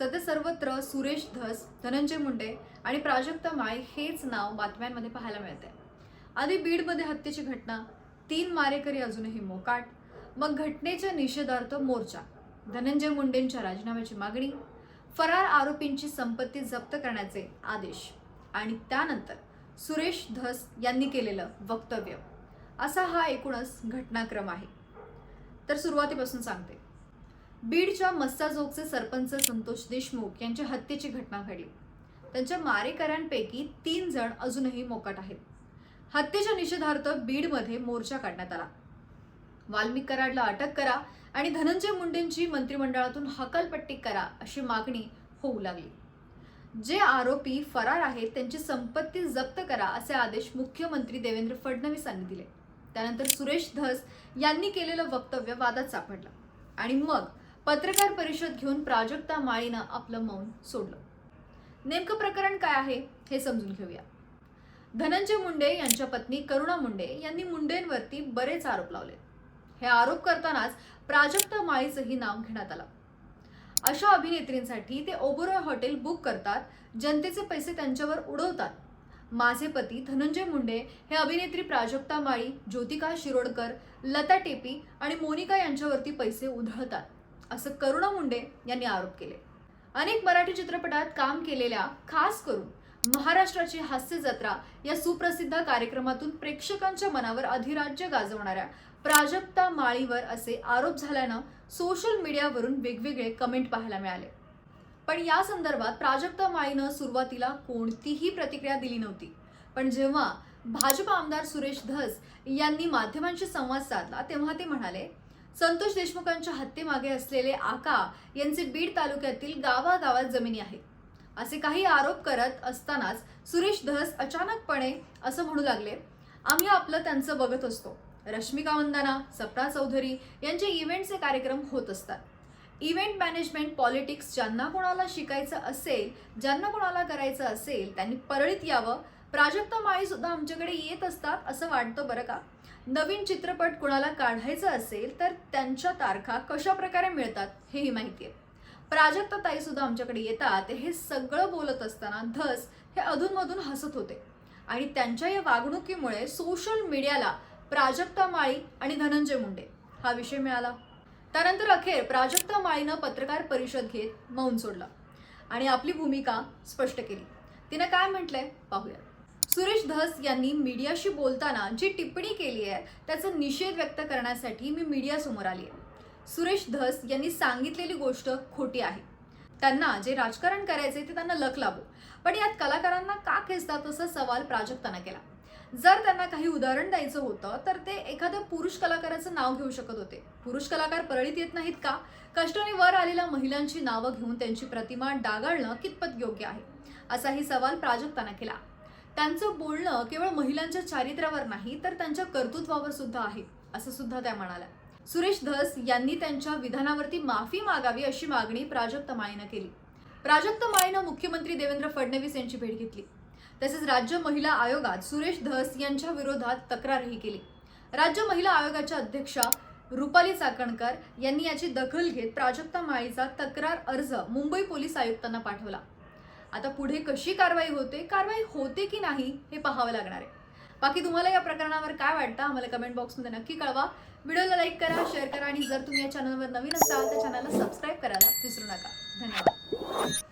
सध्या सर्वत्र सुरेश धस धनंजय मुंडे आणि प्राजक्ता माय हेच नाव बातम्यांमध्ये पाहायला मिळते. आधी बीडमध्ये हत्येची घटना तीन मारेकरी अजूनही मोकाट मग घटनेच्या निषेधार्थ मोर्चा धनंजय मुंडेंच्या राजीनाम्याची मागणी फरार आरोपींची संपत्ती जप्त करण्याचे आदेश आणि त्यानंतर सुरेश धस यांनी केलेलं वक्तव्य. असा हा एकूणच घटनाक्रम आहे. तर सुरुवातीपासून सांगते. बीडच्या मस्साजोगचे सरपंच संतोष देशमुख यांच्या हत्येची घटना घडली. त्यांच्या मारेकऱ्यांपैकी तीन जण अजूनही मोकाट आहेत. हत्येच्या निषेधार्थ बीडमध्ये मोर्चा काढण्यात आला. वाल्मिक कराडला अटक करा आणि धनंजय मुंडेंची मंत्रिमंडळातून हकालपट्टी करा अशी मागणी होऊ लागली. जे आरोपी फरार आहेत त्यांची संपत्ती जप्त करा असे आदेश मुख्यमंत्री देवेंद्र फडणवीस यांनी दिले. त्यानंतर सुरेश धस यांनी केलेलं वक्तव्य वादात सापडलं. आणि मग पत्रकार परिषद घेऊन प्राजक्ता माळीनं आपलं मौन सोडलं. नेमकं प्रकरण काय आहे हे समजून घेऊया. धनंजय मुंडे यांच्या पत्नी करुणा मुंडे यांनी मुंडेंवरती बरेच आरोप लावले. हे आरोप करतानाच प्राजक्ता माळीचंही नाव घेण्यात आलं. अशा अभिनेत्रींसाठी ते ओबरॉय हॉटेल बुक करतात जनतेचे पैसे त्यांच्यावर उडवतात. माझे पती धनंजय मुंडे हे अभिनेत्री प्राजक्ता माळी ज्योतिका शिरोडकर लता टेपी आणि मोनिका यांच्यावरती पैसे उधळतात. असं करुणा मुंडे यांनी आरोप केले. अनेक मराठी चित्रपटात काम केलेल्या खास करून महाराष्ट्राची हास्य जत्रा या सुप्रसिद्ध कार्यक्रमातून प्रेक्षकांच्या मनावर अधिराज्य गाजवणाऱ्या प्राजक्ता माळीवर असे आरोप झाल्यानं सोशल मीडियावरून वेगवेगळे कमेंट पाहायला मिळाले. पण या संदर्भात प्राजक्ता माळीनं सुरुवातीला कोणतीही प्रतिक्रिया दिली नव्हती. पण जेव्हा भाजप आमदार सुरेश धस यांनी माध्यमांशी संवाद साधला तेव्हा ते म्हणाले संतोष देशमुखांच्या हत्येमागे असलेले आका यांचे बीड तालुक्यातील गावागावात जमिनी आहेत. असे काही आरोप करत असतानाच सुरेश धस अचानकपणे असं म्हणू लागले आम्ही आपलं त्यांचं बघत असतो. रश्मिका वंदना सपना चौधरी यांचे इव्हेंटचे कार्यक्रम होत असतात. इव्हेंट मॅनेजमेंट पॉलिटिक्स ज्यांना कोणाला शिकायचं असेल ज्यांना कोणाला करायचं असेल त्यांनी परळीत यावं. प्राजक्ता माळी सुद्धा आमच्याकडे येत असतात असं वाटतं बरं का? नवीन चित्रपट कुणाला काढायचं असेल तर त्यांच्या तारखा कशा प्रकारे मिळतात हेही माहिती आहे. प्राजक्ता ताई सुद्धा आमच्याकडे येतात हे सगळं बोलत असताना धस हे अधूनमधून हसत होते. आणि त्यांच्या या वागणुकीमुळे सोशल मीडियाला प्राजक्ता माळी आणि धनंजय मुंडे हा विषय मिळाला. त्यानंतर अखेर प्राजक्ता माळीनं पत्रकार परिषद घेत मौन सोडलं. आणि आपली भूमिका स्पष्ट केली. तिनं काय म्हटलंय? पाहूया सुरेश धस यांनी मीडियाशी बोलताना जी टिप्पणी केली आहे त्याचा निषेध व्यक्त करण्यासाठी मी मीडियासमोर आली आहे. सुरेश धस यांनी सांगितलेली गोष्ट खोटी आहे. त्यांना जे राजकारण करायचे ते त्यांना लक लाभो पण यात कलाकारांना का खेचतात असा सवाल प्राजक्तानं केला. जर त्यांना काही उदाहरण द्यायचं होतं तर ते एखाद्या पुरुष कलाकाराचं नाव घेऊ शकत होते. पुरुष कलाकार परळीत येत नाहीत का? कष्टाने वर आलेल्या महिलांची नावं घेऊन त्यांची प्रतिमा डागाळणं कितपत योग्य आहे? असाही सवाल प्राजक्तानं केला. त्यांचं बोलणं केवळ महिलांच्या चारित्र्यावर नाही तर त्यांच्या कर्तृत्वावर सुद्धा आहे असं सुद्धा त्या म्हणाल्या. सुरेश धस यांनी त्यांच्या विधानावरती माफी मागावी अशी मागणी प्राजक्त माळीनं केली. प्राजक्त माळीनं मुख्यमंत्री देवेंद्र फडणवीस यांची भेट घेतली. तसेच राज्य महिला आयोगात सुरेश धस यांच्या विरोधात तक्रारही केली. राज्य महिला आयोगाच्या अध्यक्षा रुपाली चाकणकर यांनी याची दखल घेत प्राजक्ता माळीचा तक्रार अर्ज मुंबई पोलीस आयुक्तांना पाठवला. आता पुढे कशी कारवाई होते कारवाई होते की नाही हे पाहावं लागणार आहे. बाकी तुम्हाला या प्रकरणावर काय वाटतं आम्हाला कमेंट बॉक्समध्ये नक्की कळवा. व्हिडिओला लाईक करा शेअर करा आणि जर तुम्ही या चॅनलवर नवीन असाल तर चॅनलला सबस्क्राईब करायला विसरू नका. धन्यवाद.